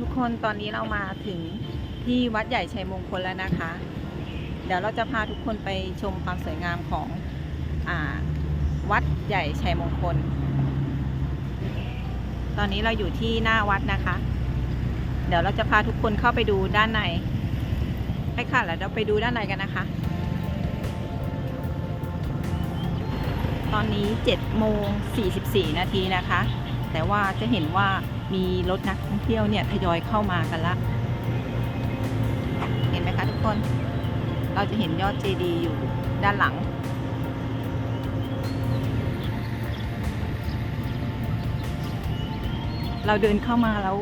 ทุกคนตอนนี้เรามาถึงที่วัดใหญ่ชัยมงคลแล้วนะคะ เดี๋ยวเราจะพาทุกคนไปชมความสวยงามของอวัดใหญ่ชัยมงคล ตอนนี้เราอยู่ที่หน้าวัดนะคะ เดี๋ยวเราจะพาทุกคนเข้าไปดูด้านในไปค่ะแล้วเราไปดูด้านในกันนะคะ ตอนนี้7โมง44นาทีนะคะ แต่ว่าจะเห็นว่า มีรถนักท่องเที่ยวเนี่ยทยอยเข้ามากันละ เห็นไหมคะทุกคน เราจะเห็นยอดเจดีย์อยู่ด้านหลัง เราเดินเข้ามาแล้ว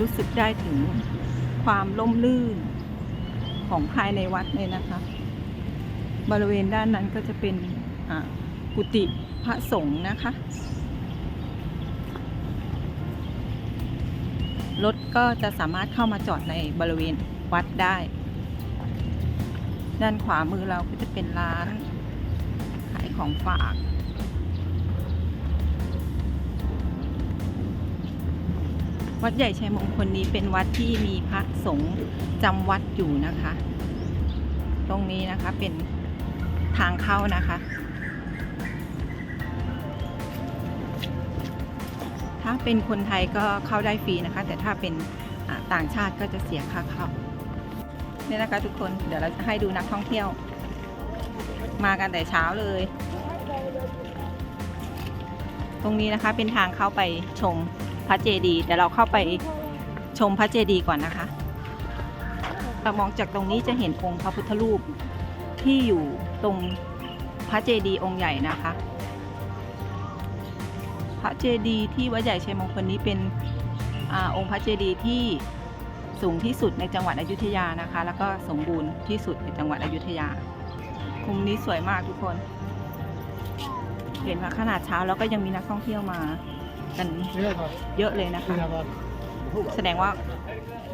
รู้สึกได้ถึงความร่มรื่นของภายในวัดเลยนะคะ บริเวณด้านนั้นก็จะเป็นอ่ากุฏิพระสงฆ์นะคะ รถก็จะสามารถเข้ามาจอดในบริเวณวัดได้ ด้านขวามือเราก็จะเป็นร้านขายของฝากวัดใหญ่ชัยมงคลนี้เป็นวัดที่มีพระสงฆ์จำวัดอยู่นะคะ ตรงนี้นะคะเป็นทางเข้านะคะ เป็นคนไทยก็เข้าได้ฟรีนะคะ แต่ถ้าเป็นต่างชาติก็จะเสียค่าเข้าเนี่ยนะคะทุกคนเดี๋ยวเราจะให้ดูนักท่องเที่ยว มากันแต่เช้าเลย ตรงนี้นะคะเป็นทางเข้าไปชมพระเจดีย์เดี๋ยวเราเข้าไปชมพระเจดีย์ก่อนนะคะเรามองจากตรงนี้จะเห็นองค์พระพุทธรูปที่อยู่ตรงพระเจดีย์องค์ใหญ่นะคะ พระเจดีย์ที่วัดใหญ่ชัยมงคลนี้เป็นอองค์พระเจดีย์ที่สูงที่สุดในจังหวัดอยุธยานะคะ แล้วก็สมบูรณ์ที่สุดในจังหวัดอยุธยามุมนี้สวยมากทุกคน เห็นว่าขนาดเช้าแล้วก็ยังมีนักท่องเที่ยวมา กันเยอะเลยนะคะ แสดงว่า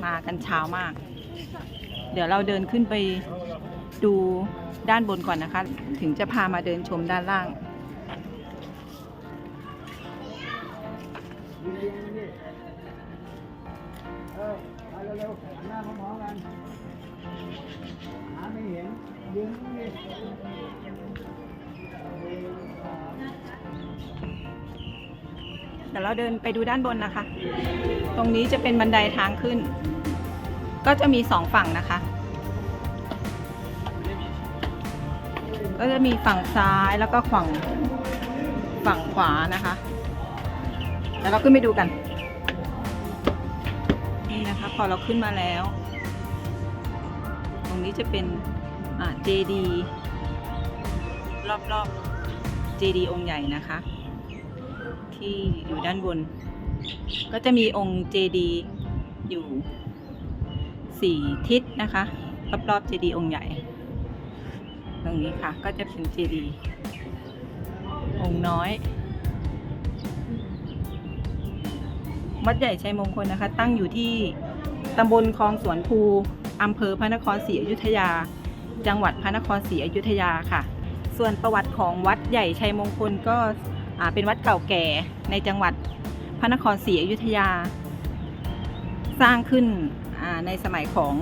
มากันเช้ามาก เดี๋ยวเราเดินขึ้นไปดูด้านบนก่อนนะคะ ถึงจะพามาเดินชมด้านล่าง เออมาเร็วๆหันหน้าพร้อมๆกัน หาไม่เห็นยืนนี่เดี๋ยวเราเดินไปดูด้านบนนะคะ ตรงนี้จะเป็นบันไดทางขึ้น ก็จะมีสองฝั่งนะคะ ก็จะมีฝั่งซ้ายแล้วก็ฝั่งฝั่งขวานะคะ เดี๋ยวเราขึ้นไปดูกัน นี่นะคะ พอเราขึ้นมาแล้ว ตรงนี้จะเป็นเจดีรอบๆเจดีองค์ใหญ่นะคะ ที่อยู่ด้านบน ก็จะมีองค์เจดีอยู่สี่ทิศนะคะ รอบๆเจดีองค์ใหญ่ ตรงนี้ค่ะก็จะเป็นเจดีองค์น้อย วัดใหญ่ชัยมงคลนะคะ ตั้งอยู่ที่ตำบลคลองสวนภูอำเภอพระนครศรีอยุธยา จังหวัดพระนครศรีอยุธยาค่ะ ส่วนประวัติของวัดใหญ่ชัยมงคลก็เป็นวัดเก่าแก่ในจังหวัดพระนครศรีอยุธยา สร้างขึ้นในสมัยของ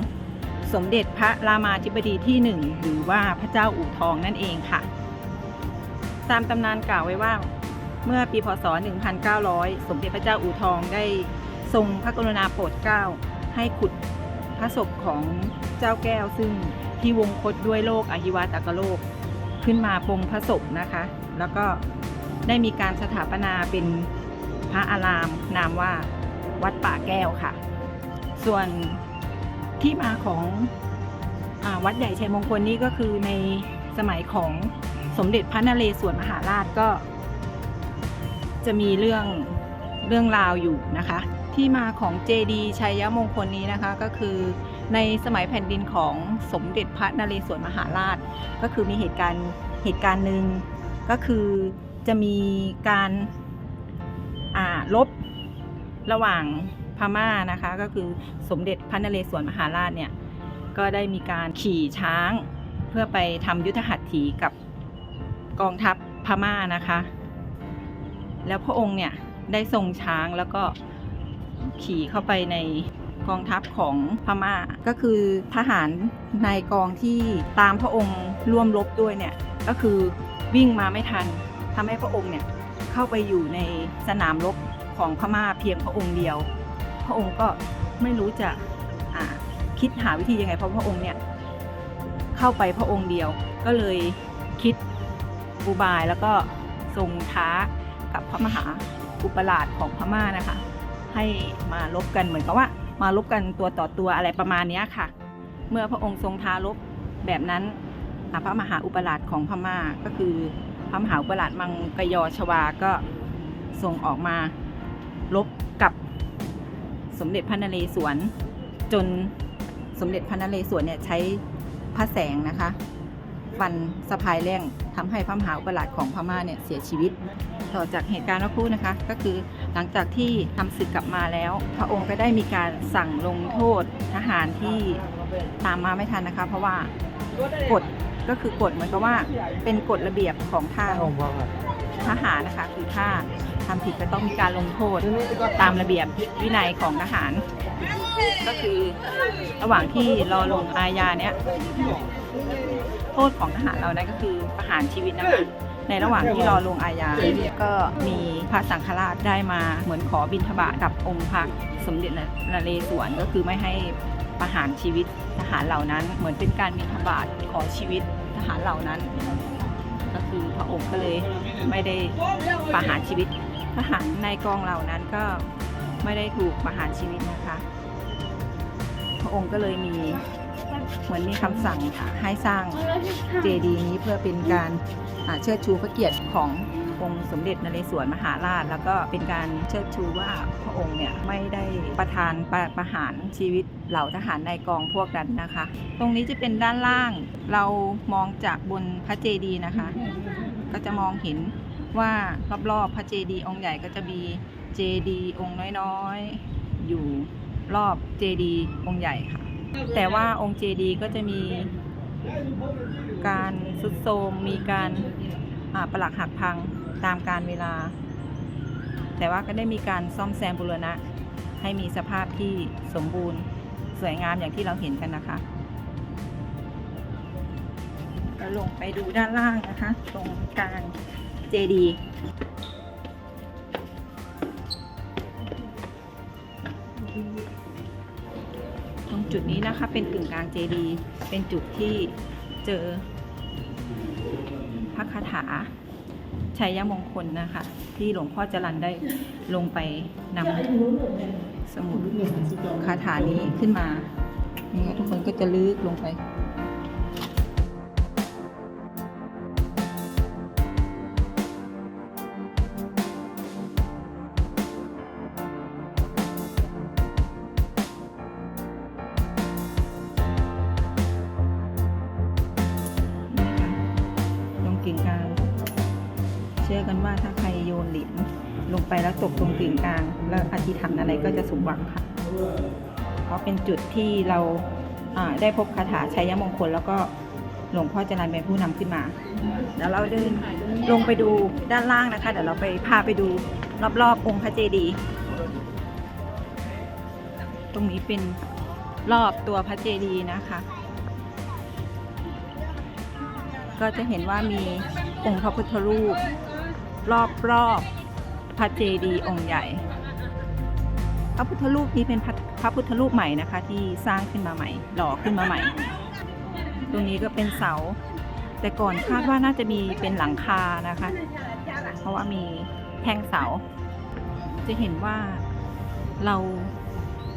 สมเด็จพระรามาธิบดีที่หนึ่งหรือว่าพระเจ้าอู่ทองนั่นเองค่ะ ตามตำนานกล่าวไว้ว่า เมื่อปีพศ 1900 สมเด็จพระเจ้าอู่ทองได้ทรงพระกรุณาโปรดเกล้าให้ขุดพระศพของเจ้าแก้ว ซึ่งที่วงคตด้วยโรคอหิวาตกโรคขึ้นมาปงพระศพนะคะ แล้วก็ได้มีการสถาปนาเป็นพระอารามนามว่าวัดป่าแก้วค่ะ ส่วนที่มาของอวัดใหญ่ชัยมงคลนี้ก็คือในสมัยของสมเด็จพระนเรศวรมหาราชก็ จะมีเรื่องเรื่องราวอยู่นะคะ ที่มาของเจดีย์ชัยมงคลนี้นะคะก็คือในสมัยแผ่นดินของสมเด็จพระนเรศวรมหาราช ก็คือมีเหตุการณ์เหตุการณ์หนึ่งก็คือจะมีการลบระหว่างพม่านะคะก็คือสมเด็จพระนเรศวรมหาราชเนี่ยก็ได้มีการขี่ช้าง เพื่อไปทำยุทธหัตถีกับกองทัพพม่านะคะ แล้วพระองค์เนี่ยได้ทรงช้างแล้วก็ขี่เข้าไปในกองทัพของพม่าก็คือทหารในกองที่ตามพระองค์ร่วมรบด้วยเนี่ยก็คือวิ่งมาไม่ทันทำให้พระองค์เนี่ยเข้าไปอยู่ในสนามรบของพม่าเพียงพระองค์เดียว พระองค์ก็ไม่รู้จะคิดหาวิธียังไงเพราะพระองค์เนี่ยเข้าไปพระองค์เดียวก็เลยคิดอุบายแล้วก็ทรงท้า กับพระมหาอุปราชของพม่านะคะ ให้มาลบกันเหมือนกับว่ามาลบกันตัวต่อตัวอะไรประมาณนี้ค่ะ เมื่อพระองค์ทรงท้ารบแบบนั้นพระมหาอุปราชของพม่าก็คือพระมหาอุปราชมังกยอชวาก็ส่งออกมาลบกับสมเด็จพระนเรศวรจนสมเด็จพระนเรศวรเนี่ยใช้พระแสงนะคะ ฟันสะพายแร่งทำให้พระมหาอุปราชของพม่าเนี่ยเสียชีวิต ต่อจากเหตุการณ์เมื่อครู่นะคะ ก็คือหลังจากที่ทำศึกกลับมาแล้ว พระองค์ก็ได้มีการสั่งลงโทษทหารที่ตามมาไม่ทันนะคะ เพราะว่ากฎก็คือกฎเหมือนกับว่าเป็นกฎระเบียบของทางทหารนะคะคือถ้าทำผิดก็ต้องมีการลงโทษตามระเบียบวินัยของทหาร ก็คือระหว่างที่รอลงอาญาเนี้ย โทษของทหารเรานั้นก็คือประหารชีวิตนะคะในระหว่างที่รอลงอาญา ก็มีพระสังฆราชได้มาเหมือนขอบิณฑบาตกับองค์พระสมเด็จนเรศวรก็คือไม่ให้ประหารชีวิตทหารเหล่านั้น เหมือนเป็นการบิณฑบาตขอชีวิตทหารเหล่านั้น ก็คือพระองค์ก็เลยไม่ได้ประหารชีวิตทหารในกองเหล่านั้นก็ไม่ได้ถูกประหารชีวิตนะคะ พระองค์ก็เลยมี เหมือนมีคำสั่งค่ะให้สร้างเจดีย์นี้เพื่อเป็นการเชิดชูพระเกียรติขององค์สมเด็จนเรศวรมหาราช แล้วก็เป็นการเชิดชูว่าพระองค์เนี่ยไม่ได้ประทานประประหารชีวิตเหล่าทหารในกองพวกนั้นนะคะ ตรงนี้จะเป็นด้านล่างเรามองจากบนพระเจดีย์นะคะ ก็จะมองเห็นว่ารอบๆพระเจดีย์องค์ใหญ่ก็จะมีเจดีย์องค์น้อยๆ อยู่รอบเจดีย์องค์ใหญ่ค่ะ แต่ว่าองค์เจดีก็จะมีการสุดโทมมีการอ่าปลักหักพังตามการเวลา แต่ว่าก็ได้มีการซ่อมแซมบูรณะ ให้มีสภาพที่สมบูรณ์สวยงามอย่างที่เราเห็นกันนะคะก็ลงไปดูด้านล่างนะคะ ตรงกลางเจดี จุดนี้นะคะเป็นกึ่งกลางเจดีย์เป็นจุดที่เจอพระคาถาชัยมงคลนะคะ ที่หลวงพ่อจรันได้ลงไปนำสมุดคาถานี้ขึ้นมาทุกคนก็จะลึกลงไป แล้วอธิษฐานอะไรก็จะสมหวังค่ะ เพราะเป็นจุดที่เราได้พบคาถาชัยมงคล แล้วก็หลวงพ่อจรันเป็นผู้นำขึ้นมา เดี๋ยวเราเดินลงไปดูด้านล่างนะคะ เดี๋ยวเราไปพาไปดูรอบๆองค์พระเจดีย์ตรงนี้เป็นรอบตัวพระเจดีย์นะคะ ก็จะเห็นว่ามีองค์พระพุทธรูป รอบรอบๆพระเจดีย์องค์ใหญ่ พระพุทธรูปนี้เป็นพระพระพุทธรูปใหม่นะคะ ที่สร้างขึ้นมาใหม่ หล่อขึ้นมาใหม่ ตรงนี้ก็เป็นเสา แต่ก่อนคาดว่าน่าจะมีเป็นหลังคานะคะ เพราะว่ามีแท่งเสา จะเห็นว่าเรา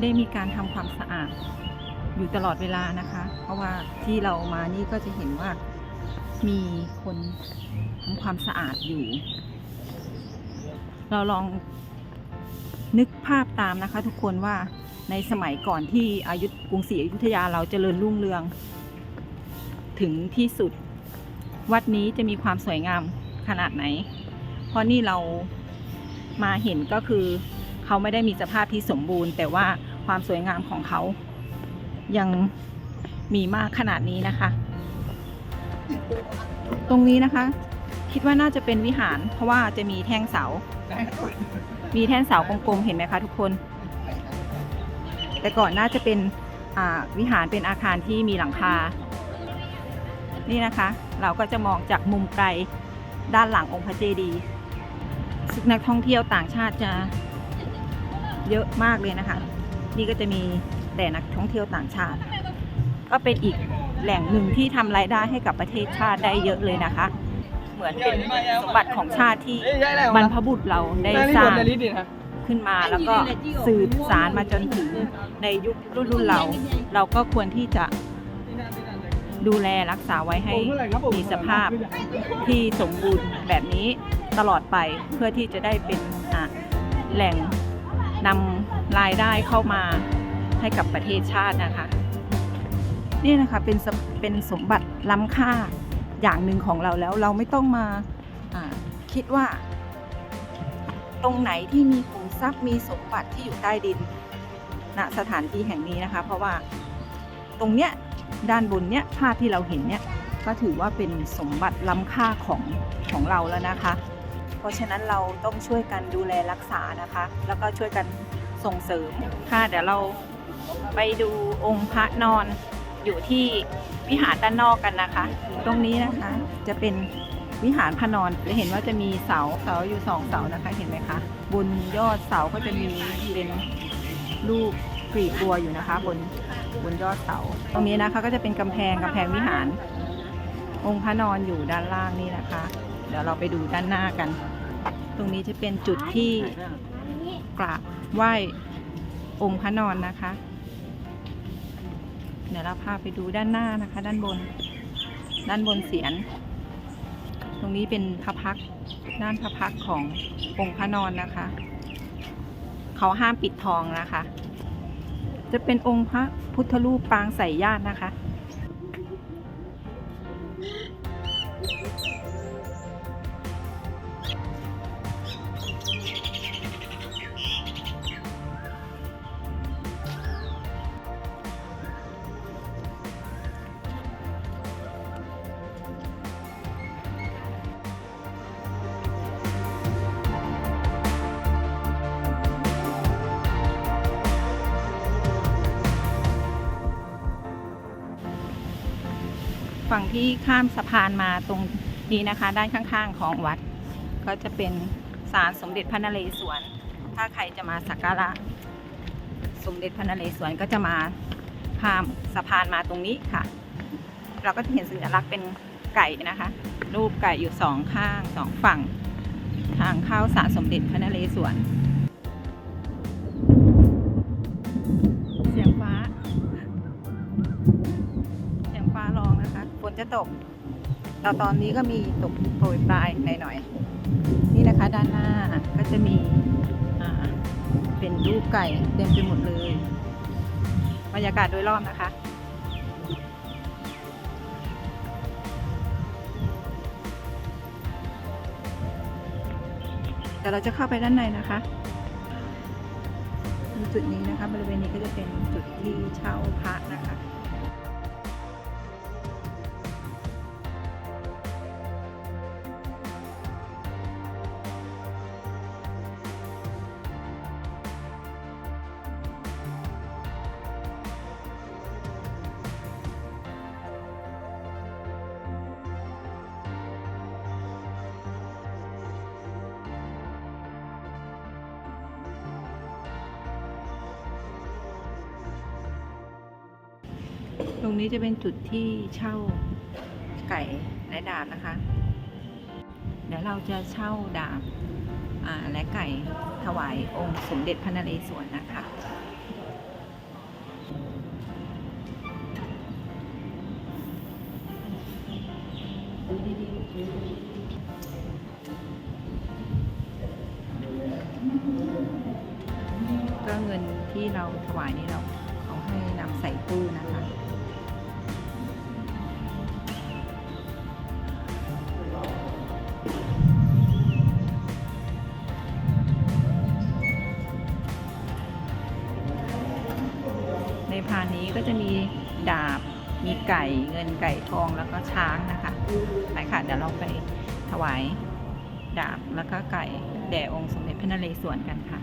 ได้มีการทำความสะอาดอยู่ตลอดเวลานะคะ เพราะว่าที่เรามานี่ก็จะเห็นว่ามีคนทำความสะอาดอยู่ เราลอง นึกภาพตามนะคะ ทุกคนว่าในสมัยก่อนที่อายุกรุงศรีอยุธยาเราเจริญรุ่งเรือง ถึงที่สุด วัดนี้จะมีความสวยงามขนาดไหน เพราะนี่เรามาเห็นก็คือเขาไม่ได้มีสภาพที่สมบูรณ์ แต่ว่าความสวยงามของเขายังมีมากขนาดนี้นะคะ ตรงนี้นะคะ คิดว่าน่าจะเป็นวิหาร เพราะว่าจะมีแท่งเสา มีแท่งเสากลมๆเห็นไหมคะทุกคน แต่ก่อนน่าจะเป็นวิหารเป็นอาคารที่มีหลังคา นี่นะคะ เราก็จะมองจากมุมไกลด้านหลังองค์พระเจดีย์ซึ่งนักท่องเที่ยวต่างชาติจะเยอะมากเลยนะคะ นี่ก็จะมีแต่นักท่องเที่ยวต่างชาติ ก็เป็นอีกแหล่งหนึ่งที่ทำรายได้ให้กับประเทศชาติได้เยอะเลยนะคะ เหมือนเป็นสมบัติของชาติที่บรรพบุรุษเราได้สร้างขึ้นมาแล้วก็สืบสารมาจนถึงในยุครุ่นรุ่นเรา เราก็ควรที่จะดูแลรักษาไว้ให้มีสภาพที่สมบูรณ์แบบนี้ตลอดไปเพื่อที่จะได้เป็นอะแหล่งนำรายได้เข้ามาให้กับประเทศชาตินะคะ นี่นะคะเป็นสมเป็นสมบัติล้ำค่า อย่างหนึ่งของเราแล้วเราไม่ต้องมาคิดว่า ตรงไหนที่มีขุมทรัพย์มีสมบัติที่อยู่ใต้ดินณสถานที่แห่งนี้นะคะ เพราะว่าตรงเนี้ยด้านบนเนี้ยภาพที่เราเห็นเนี่ยก็ถือว่าเป็นสมบัติล้ำค่าของของเราแล้วนะคะ เพราะฉะนั้นเราต้องช่วยกันดูแลรักษานะคะ แล้วก็ช่วยกันส่งเสริมค่ะเดี๋ยวเราไปดูองค์พระนอน อยู่ที่วิหารด้านนอกกันนะคะ ตรงนี้นะคะจะเป็นวิหารพระนอนจะเห็นว่าจะมีเสาเสาอยู่สองเสานะคะเห็นไหมคะ บนยอดเสาก็จะมีเป็นรูปกรีบบัวอยู่นะคะ บนบนยอดเสา ตรงนี้นะคะก็จะเป็นกำแพงกำแพงวิหาร องค์พระนอนอยู่ด้านล่างนี่นะคะ เดี๋ยวเราไปดูด้านหน้ากัน ตรงนี้จะเป็นจุดที่กราบไหว้องค์พระนอนนะคะ เดี๋ยวเราพาไปดูด้านหน้านะคะ ด้านบน ด้านบนเสียน ตรงนี้เป็นพระพักด้านพระพักขององค์พระนอนนะคะ เขาห้ามปิดทองนะคะ จะเป็นองค์พระพุทธรูปปางใส่ญาตินะคะ ฝั่งที่ข้ามสะพานมาตรงนี้นะคะ ด้านข้างๆของวัด ก็จะเป็นศาลสมเด็จพระนเรศวร ถ้าใครจะมาสักการะ สมเด็จพระนเรศวรก็จะมาข้ามสะพานมาตรงนี้ค่ะ เราก็จะเห็นสัญลักษณ์เป็นไก่นะคะ รูปไก่อยู่สองข้างสองฝั่ง ทางเข้าศาลสมเด็จพระนเรศวร ตกแต่ตอนนี้ก็มีตกโปรยปลายหน่อยๆนี่นะคะด้านหน้าก็จะมีเป็นรูปไก่เต็มไปหมดเลยบรรยากาศโดยรอบนะคะแต่เราจะเข้าไปด้านในนะคะจุดนี้นะคะบริเวณนี้ก็จะเป็นจุดที่เช่าพระนะคะ ตรงนี้จะเป็นจุดที่เช่าไก่และดาบนะคะ เดี๋ยวเราจะเช่าดาบและไก่ถวายองค์สมเด็จพระนเรศวรนะคะก็เงินที่เราถวายนี่เราเขาให้นำใส่ตู้นะคะ งินไก่ทองแล้วก็ช้างนะคะไปค่ะเดี๋ยวเราไปถวายดาบแล้วก็ไก่แด่องค์สมเด็จพระนเรศวรกันค่ะ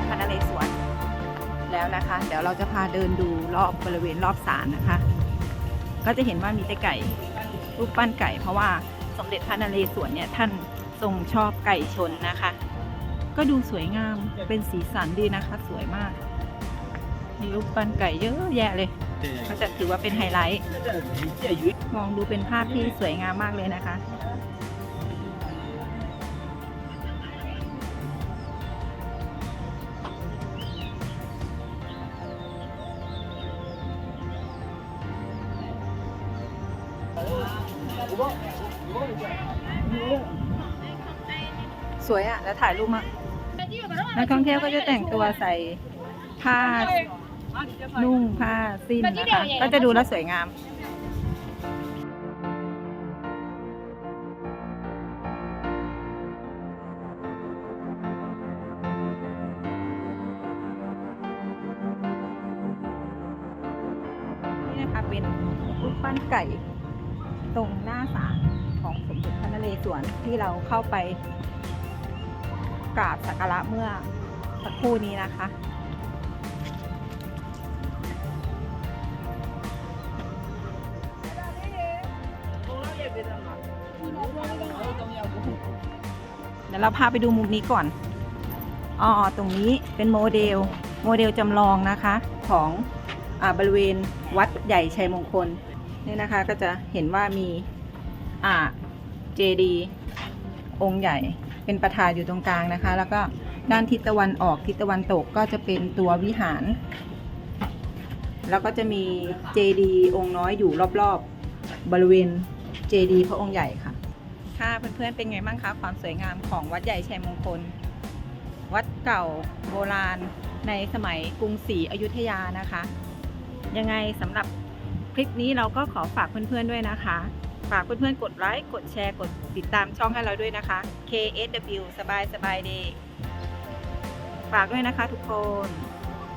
จพระนเรศวรแล้วนะคะ เดี๋ยวเราจะพาเดินดูรอบบริเวณรอบศาลนะคะ ก็จะเห็นว่ามีแต่ไก่รูปปั้นไก่ เพราะว่าสมเด็จพระนเรศวรเนี่ยท่านทรงชอบไก่ชนนะคะ ก็ดูสวยงามเป็นสีสันดีนะคะ สวยมาก มีรูปปั้นไก่เยอะแยะเลย ก็จะถือว่าเป็นไฮไลท์ มองดูเป็นภาพที่สวยงามมากเลยนะคะ สวยอะ แล้วถ่ายรูปมานักท่องเที่ยวก็จะแต่งตัวใส่ผ้านุ่งผ้าสิ้นนะคะ ก็จะดูแล้วสวยงาม ตรงหน้าศาลของสมเด็จพระนเรศวรที่เราเข้าไปกราบสักการะเมื่อสักครู่นี้นะคะ เดี๋ยวเราพาไปดูมุมนี้ก่อน อ๋อ ตรงนี้เป็นโมเดล โมเดลจำลองนะคะของอาบริเวณวัดใหญ่ชัยมงคล นี่นะคะก็จะเห็นว่ามีอ่าเจดีองค์ใหญ่เป็นประธานอยู่ตรงกลางนะคะ แล้วก็ด้านทิศตะวันออกทิศตะวันตกก็จะเป็นตัววิหาร แล้วก็จะมีเจดีองค์น้อยอยู่รอบๆ บริเวณเจดีพระองค์ใหญ่ค่ะ ค่ะเพื่อนๆเป็นไงบ้างคะความสวยงามของวัดใหญ่ชัยมงคล วัดเก่าโบราณในสมัยกรุงศรีอยุธยานะคะ ยังไงสำหรับ คลิปนี้เราก็ขอฝากเพื่อนๆด้วยนะคะ ฝากเพื่อนๆกดไลค์กดแชร์กดติดตามช่องให้เราด้วยนะคะ KSW สบายสบายดีฝากด้วยนะคะทุกคน